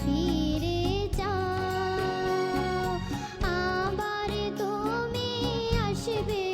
ফিরে যাও। আবার তুমি আসবে